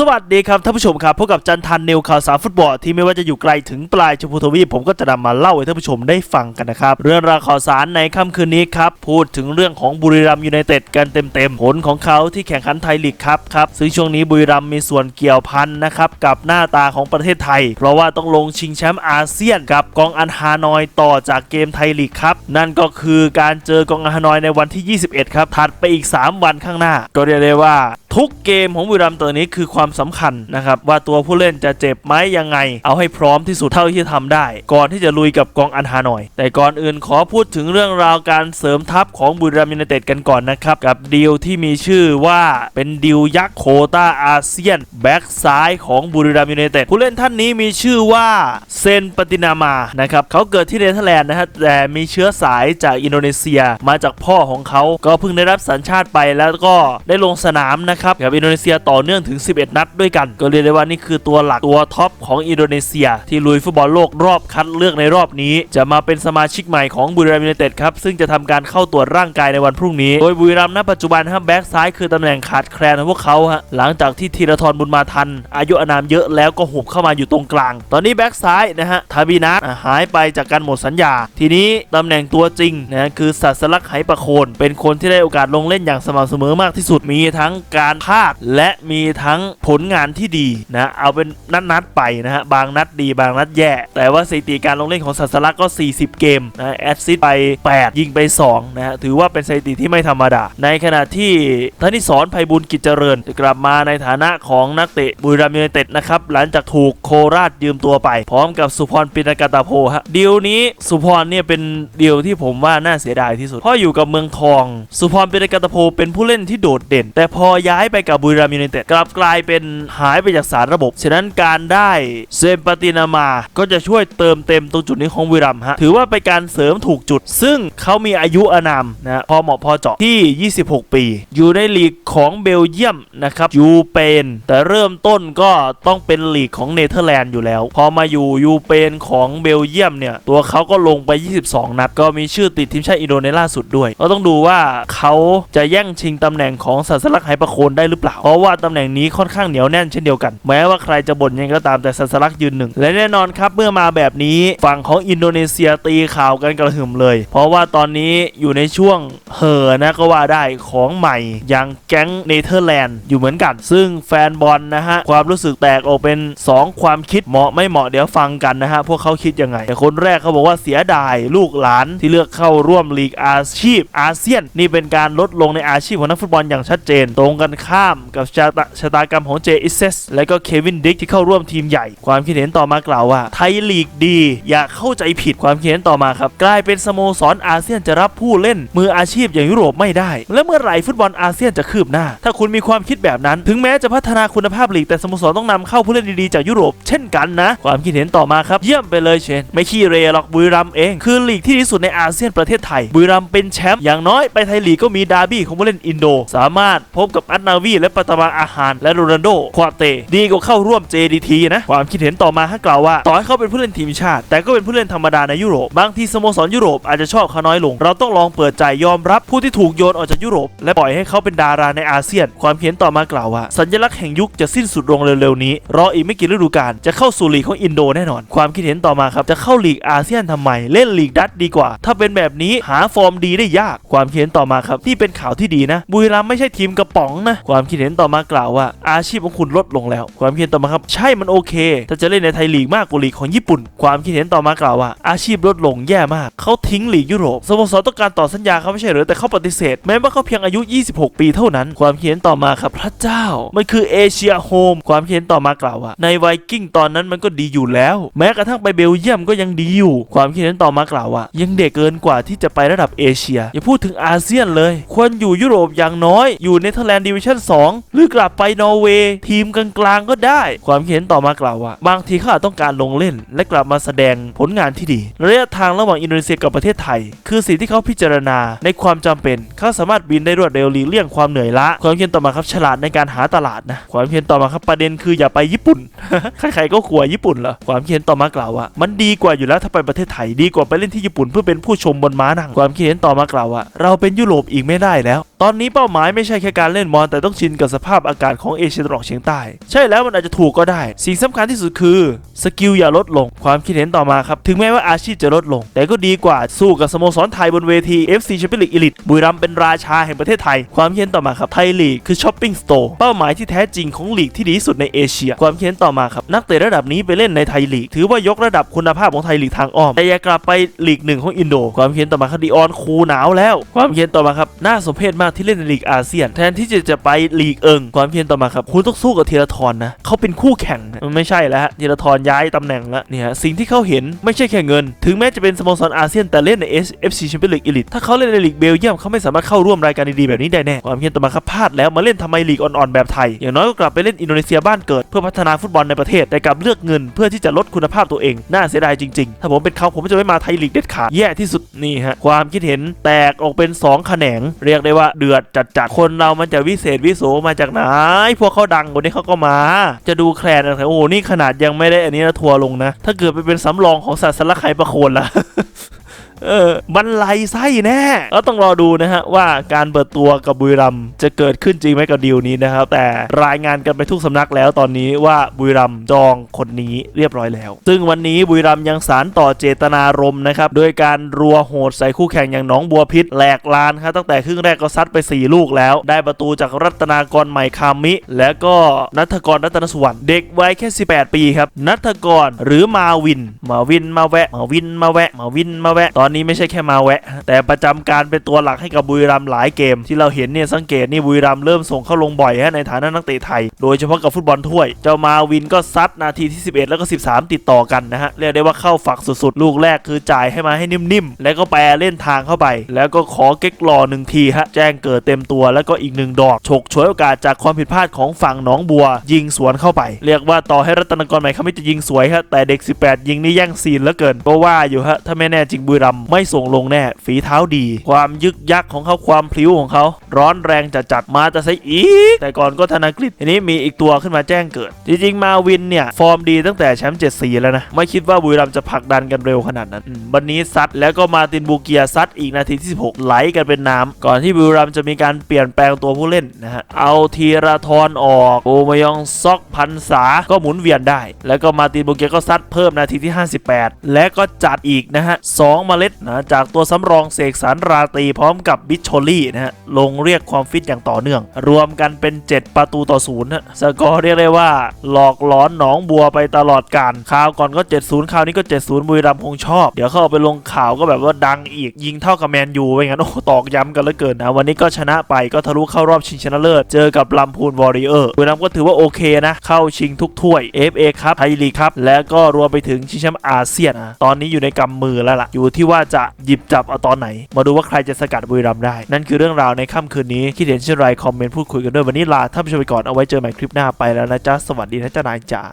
สวัสดีครับท่านผู้ชมครับพบกับจันทันนิวข่าวสารฟุตบอลที่ไม่ว่าจะอยู่ไกลถึงปลายชมพูทวีปผมก็จะนำมาเล่าให้ท่านผู้ชมได้ฟังกันนะครับ เรื่องราวข่าวสารในค่ำคืนนี้ครับ พูดถึงเรื่องของบุรีรัมยูไนเต็ดกันเต็มๆผลของเขาที่แข่งขันไทยลีกครับครับซึ่งช่วงนี้บุรีรัมมีส่วนเกี่ยวพันนะครับกับหน้าตาของประเทศไทย เพราะว่าต้องลงชิงแชมป์อาเซียนกับกองอันฮานอยต่อจากเกมไทยลีกครับนั่นก็คือการเจอกองอันฮานอยในวันที่ 21 ครับถัดไปอีก 3 วันข้างหน้า ก็เรียกได้ว่า ทุกเกมของบุรีรัมย์ตัวนี้คือความสำคัญนะครับว่าตัวผู้เล่นจะเจ็บไหมยังไง เอาให้พร้อมที่สุดเท่าที่จะทำได้ ก่อนที่จะลุยกับกองอันฮานอย แต่ก่อนอื่นขอพูดถึงเรื่องราวการเสริมทัพของบุรีรัมย์ยูไนเต็ดกันก่อนนะครับกับดีลที่มีชื่อว่าเป็นดีลยักษ์โคต้าอาเซียนแบ็กซ้ายของบุรีรัมย์ยูไนเต็ดผู้เล่นท่านนี้มีชื่อว่าเซนปตินามานะครับเขาเกิดที่เนเธอร์แลนด์นะฮะแต่มีเชื้อสายจากอินโดนีเซียมาจากพ่อของเขาก็เพิ่งได้รับสัญชาติไปแล้วก็ได้ลงสนามนะครับกับอินโดนีเซียต่อเนื่องถึง 11 นัดด้วยกันก็เรียกได้ว่านี่คือตัวหลักตัวท็อปของอินโดนีเซีย ที่ลุยฟุตบอลโลกรอบคัดเลือกในรอบนี้ จะมาเป็นสมาชิกใหม่ของบุรีรัมย์ยูไนเต็ดครับซึ่งจะทำการเข้าตรวจร่างกายในวันพรุ่งนี้ โดยบุรีรัมย์ณปัจจุบันครับแบ็กซ้ายคือตำแหน่งขาดแคลนของพวกเขาฮะหลังจากที่ธีรทรบุญมาทัน อายุอนามเยอะแล้วก็หุบเข้ามาอยู่ตรงกลาง ตอนนี้แบ็กซ้ายนะฮะทาบีนัทหายไปจากการหมดสัญญา ทีนี้ตำแหน่งตัวจริงนะฮะคือสัสลักไหประโคน เป็นคนที่ได้โอกาสลงเล่นอย่างสม่ำเสมอมากที่สุดมีทั้งการพลาด และมีทั้งผลงานที่ดีนะเอาเป็นนัดๆไปนะฮะบางนัดดีบางนัดแย่ แต่ว่าสถิติการลงเล่นของสัสลักก็ 40 เกมนะแอดซิสไป 8 ยิงไป2นะฮะถือว่าเป็นสถิติที่ไม่ธรรมดา ในขณะที่ธนิสรภัยบุญกิจเจริญ กลับมาในฐานะของนักเตะบุรีรัมย์ยูไนเต็ดนะครับหลังจากถูกโคราชยืมตัวไป พร้อมกับสุพรปินกาตาโพฮะดีลนี้สุพรเนี่ยเป็นดีลที่ผมว่าน่าเสียดายที่สุดเพราะอยู่กับเมืองทอง สุพรปินกาตาโพเป็นผู้เล่นที่โดดเด่น แต่พอย้ายไปกับบุรีรัมย์ยูไนเต็ดกลับกลายเป็นหายไปจากสารระบบ ฉะนั้นการได้เซมปาตินามาก็จะช่วยเติมเต็มตรงจุดนี้ของบุรีรัมย์ฮะถือว่าเป็นการเสริมถูกจุด ซึ่งเขามีอายุอานามนะพอเหมาะพอเจาะที่ 26 ปี อยู่ในลีกของเบลเยียมนะครับยูเปน แต่เริ่มต้นก็ต้องเป็นลีกของเนเธอร์แลนด์อยู่แล้ว พอมาอยู่ยูเปนของเบลเยียมเนี่ยตัวเขาก็ลงไป 22 นัดก็มีชื่อติดทีมชาติอินโดนีเซียล่าสุดด้วย ก็ต้องดูว่าเขาจะแย่งชิงตำแหน่งของสัสลักไหประโคนได้หรือเปล่า เพราะว่าตำแหน่งนี้ค่อนข้างเหนียวแน่นเช่นเดียวกัน แม้ว่าใครจะบ่นยังไงก็ตามแต่สัสลักยืนหนึ่ง และแน่นอนครับเมื่อมาแบบนี้ฝั่งของอินโดนีเซียตีข่าวกันกระหึ่มเลย เพราะว่าตอนนี้อยู่ในช่วงเห่อนะก็ว่าได้ของใหม่อย่างแก๊งเนเธอร์แลนด์อยู่เหมือนกัน ซึ่งแฟนบอลนะฮะความรู้สึกแตกออกเป็น 2 ความคิดเหมาะไม่เหมาะเดี๋ยวฟังกันนะฮะพวกเขาคิดยังไง แต่คนแรกเขาบอกว่าเสียดายลูกหลานที่เลือกเข้าร่วมลีกอาชีพอาเซียน นี่เป็นการลดลงในอาชีพของนักฟุตบอลอย่างชัดเจนตรงกันข้ามกับชะตาชะตากรรมของเจอิเซสและก็เควินดิกที่เข้าร่วมทีมใหญ่ ความคิดเห็นต่อมากล่าวว่า ไทยลีกดี อย่าเข้าใจผิดความคิดเห็นต่อมาครับ กลายเป็นสโมสรอาเซียนจะรับผู้เล่น มืออาชีพอย่างยุโรปไม่ได้ และเมื่อไหร่ฟุตบอลอาเซียนจะคืบหน้า ถ้าคุณมีความคิดแบบนั้น ถึงแม้จะพัฒนาคุณภาพลีกแต่สโมสรต้องนำเข้าผู้เล่นดีๆจากยุโรปเช่นกันนะ ความคิดเห็นต่อมาครับเยี่ยมไปเลยเชนไม่ขี้เรหรอกบุรีรัมเองคือลีกที่ดีสุดในอาเซียนประเทศไทยบุรีรัมเป็นแชมป์อย่างน้อยไปไทยลีกก็มีดาร์บี้ของผู้เล่นอินโด สามารถพบกับอัตนาวีและปัตมาอาหาร และโรนัลโดควาเต ดีกว่าเข้าร่วม JDT นะ ความคิดเห็นต่อมาให้กล่าวว่า ต่อให้เขาเป็นผู้เล่นทีมชาติ แต่ก็เป็นผู้เล่นธรรมดาในยุโรป บางทีสโมสรยุโรปอาจจะชอบเขาน้อยลง เราต้องลองเปิดใจยอมรับผู้ที่ถูกโยนออกจากยุโรป และปล่อยให้เขาเป็นดาราในอาเซียน ความคิดเห็นต่อมากล่าวว่า สัญลักษณ์แห่งยุคจะสิ้นสุดลงเร็วๆนี้ รออีกไม่กี่ฤดูกาลจะเข้าสู่ลีกของอินโดแน่นอน ความคิดเห็นต่อมาครับ จะเข้าลีกอาเซียนทำไม เล่นลีกดัตดีกว่า ถ้าเป็นแบบนี้หาฟอร์มดีได้ยาก ความคิดเห็นต่อมาครับ นี่เป็นข่าวที่ดีนะ บุรีรัมย์ไม่ใช่ทีมกระป๋องนะความคิดเห็นต่อมากล่าวว่า อาชีพของคุณลดลงแล้ว ความคิดเห็นต่อมาครับ ใช่มันโอเค ถ้าจะเล่นในไทยลีกมากกว่าลีกของญี่ปุ่น ความคิดเห็นต่อมากล่าวว่า อาชีพลดลงแย่มากเขาทิ้งลีกยุโรปสโมสรต้องการต่อสัญญาเขาไม่ใช่หรือแต่เขาปฏิเสธ แม้ว่าเขาเพียงอายุ 26 ปีเท่านั้น ความคิดเห็นต่อมาครับพระเจ้า มันคือเอเชียโฮมความคิดเห็นต่อมากล่าวว่า ในไวกิ้งตอนนั้นมันก็ดีอยู่แล้ว แม้กระทั่งไปเบลเยียมก็ยังดีอยู่ ความคิดเห็นต่อมากล่าวว่า ยังเด็กเกินกว่าที่จะไประดับเอเชีย อย่าพูดถึงอาเซียนเลย ควรอยู่ยุโรปอย่างน้อย อยู่เนเธอร์แลนด์ดิวิชชั้น2 หรือกลับไปนอร์เวย์ทีมกลางๆก็ได้ ความคิดเห็นต่อมากล่าวว่า บางทีเขาอาจต้องการลงเล่น และกลับมาแสดงผลงานที่ดี ระยะทางระหว่างอินโดนีเซียกับประเทศไทย คือสิ่งที่เขาพิจารณาในความจำเป็น เขาสามารถบินได้รวดเร็วหลีกเลี่ยงความเหนื่อยล้าความคิดเห็นต่อมาครับฉลาดในการหาตลาดนะความคิดเห็นต่อมาครับประเด็นคืออย่าไปญี่ปุ่นใครๆก็กลัวญี่ปุ่นเหรอความคิดเห็นต่อมากล่าวว่า มันดีกว่าอยู่แล้วถ้าไปประเทศไทยดีกว่าไปเล่นที่ญี่ปุ่นเพื่อเป็นผู้ชมบนม้านั่งความคิดเห็นต่อมากล่าวว่า เราเป็นยุโรปอีกไม่ได้แล้ว ตอนนี้เป้าหมายไม่ใช่แค่การเล่นบอลแต่แต่ต้องชินกับสภาพอากาศของเอเชียตะวันออกเฉียงใต้ ใช่แล้วมันอาจจะถูกก็ได้ สิ่งสำคัญที่สุดคือสกิลอย่าลดลง ความคิดเห็นต่อมาครับ ถึงแม้ว่าอาชีพจะลดลง แต่ก็ดีกว่าสู้กับสโมสรไทยบนเวที FC แชมเปี้ยนลีกอีลิตบุรีรัมย์เป็นราชาแห่งประเทศไทย ความคิดเห็นต่อมาครับไทยลีกคือช้อปปิ้งสโตร์เป้าหมายที่แท้จริงของลีกที่ดีที่สุดในเอเชีย ความคิดเห็นต่อมาครับนักเตะระดับนี้ไปเล่นในไทยลีกถือว่ายกระดับคุณภาพของไทยลีกทางอ้อมแต่อย่ากลับไปลีกหนึ่งของอินโด ความคิดเห็นต่อมาครับดีออนคูหนาวแล้ว ความคิดเห็นต่อมาครับน่าสมเพชมากที่เล่นในลีกอาเซียน แทนที่จะจะไปลีกเอิงความคิดเห็นต่อมาครับคุณต้องสู้กับธีรทรนะเขาเป็นคู่แข่งนะมันไม่ใช่แล้วฮะธีรทรย้ายตำแหน่งล้วเนี่ยฮะสิ่งที่เขาเห็นไม่ใช่แค่เงิน ถึงแม้จะเป็นสโมสรอาเซียนแต่เล่นใน FC แชมเปี้ยนลีกอีลิตถ้าเขาเล่นในลีกเบลเยียมเขาไม่สามารถเข้าร่วมรายการดีๆแบบนี้ได้แน่ความคิดเห็นต่อมาครับพลาดแล้วมาเล่นทำไมลีกอ่อนๆแบบไทย อย่างน้อยก็กลับไปเล่นอินโดนีเซียบ้านเกิด เพื่อพัฒนาฟุตบอลในประเทศแต่กลับเลือกเงินเพื่อที่จะลดคุณภาพตัวเองน่าเสียดายจริงๆ ถ้าผมเป็นเขาผมจะไม่มาไทยลีกเด็ดขาดแย่ที่สุดนี่ฮะความคิดเห็นแตกออกเป็นสองแขนง เรียกได้ว่าเดือดจัดๆคนเรามันจะวิเศษวิโสมาจากไหนพวกเขาดังกว่านี้เขาก็มา จะดูแคลนอะไรโอ้นี่ขนาดยังไม่ได้อันนี้นะทัวร์ลงนะ ถ้าเกิดไปเป็นสำรองของศาสนไขประโคนล่ะ เออมันไหลไส้แน่ก็ต้องรอดูนะฮะว่าการเปิดตัวกับบุรีรัมจะเกิดขึ้นจริงไหมกับดีลนี้นะครับ แต่รายงานกันไปทุกสำนักแล้วตอนนี้ว่าบุรีรัมจองคนนี้เรียบร้อยแล้ว ซึ่งวันนี้บุรีรัมยังสารต่อเจตนารมณ์นะครับโดยการรัวโหดใส่คู่แข่งอย่างหนองบัวพิษแหลกลานครับตั้งแต่ครึ่งแรกก็ซัดไป 4 ลูกแล้ว ได้ประตูจากรัตนากรใหม่คามิ และก็นัทกรรัตนสุวรรณเด็กวัยแค่ 18 ปีครับนัทกรหรือมาวิน มาวินมาแวะ มาวินมาแวะ มาวินมาแวะตอนอนนี้ไม่ใช่แค่มาแวะ แต่ประจำการเป็นตัวหลักให้กับบุรีรัมย์หลายเกม ที่เราเห็นเนี่ยสังเกตนี่บุรีรัมย์เริ่มส่งเข้าลงบ่อยฮะในฐานะนักเตะไทย โดยเฉพาะกับฟุตบอลถ้วย เจ้ามาวินก็ซัดนาทีที่ 11 แล้วก็ 13 ติดต่อกันนะฮะเรียกได้ว่าเข้าฝักสุดๆ ลูกแรกคือจ่ายให้มาให้นิ่มๆ แล้วก็แปรเล่นทางเข้าไป แล้วก็ขอเก๊กรอหนึ่งทีฮะแจ้งเกิดเต็มตัวแล้วก็อีกหนึ่งดอกฉกฉวยโอกาสจากความผิดพลาดของฝั่งหนองบัว ยิงสวนเข้าไป เรียกว่าต่อให้รัตนกรใหม่เขาไม่จะยิงสวยฮะแต่เด็ก 18 ยิงนี่แย่งซีนเหลือเกินก็ว่าอยู่ฮะถ้าไม่แน่จริงบุรีรัมไม่ส่งลงแน่ ฝีเท้าดี ความยึกยักของเขาความพลิ้วของเขา ร้อนแรงจัดจัดๆมาแต่ใส่อีก แต่ก่อนก็ธนากฤษทีนี้มีอีกตัวขึ้นมาแจ้งเกิด จริงๆ มาวินเนี่ย ฟอร์มดีตั้งแต่แชมป์เจ็ดสีแล้วนะ ไม่คิดว่าบุรีรัมจะผลักดันกันเร็วขนาดนั้น วันนี้ซัดแล้วก็มาตินบูเกียซัดอีกนาทีที่ 16 ไหลกันเป็นน้ำก่อนที่บุรีรัมจะมีการเปลี่ยนแปลงตัวผู้เล่นนะฮะเอาทีราทรออกโอมยองซอกพันษาก็หมุนเวียนได้ แล้วก็มาตินบูเกียก็ซัดเพิ่มนาทีที่ 58 และก็จัดอีกนะฮะสองเมล็ดนะจากตัวสำรองเสกสรรราตีพร้อมกับบิชโชลี่นะฮะลงเรียกความฟิตอย่างต่อเนื่อง รวมกันเป็น 7 ประตูต่อศูนย์ฮะสกอร์เรียกได้ว่า หลอกหลอนหนองบัวไปตลอดการคราวก่อนก็ 70คราวนี้ก็ 70บุรีรัมย์คงชอบ เดี๋ยวเขาเอาไปลงข่าวก็แบบว่าดังอีกยิงเท่ากับแมนยูไปงั้นโอ้ตอกย้ำกันเหลือเกินนะวันนี้ก็ชนะไปก็ทะลุเข้ารอบชิงชนะเลิศเจอกับลำพูนวอริเออร์บุรีรัมย์ก็ถือว่าโอเคนะเข้าชิงทุกถ้วย FA ครับไทยลีกครับและก็รวมไปถึงชิงแชมป์อาเซียนนะตอนนี้อยู่ในกำมือแล้วล่ะอยู่ที่ว่าจะหยิบจับเอาตอนไหน มาดูว่าใครจะสกัดบุรีรัมย์ได้ นั่นคือเรื่องราวในค่ำคืนนี้คิดเห็นเช่นไรคอมเมนต์พูดคุยกันด้วยวันนี้ลาท่านผู้ชมไปก่อนเอาไว้เจอใหม่คลิปหน้าไปแล้วนะจ๊ะสวัสดีนะจ๊ะนายจ๋า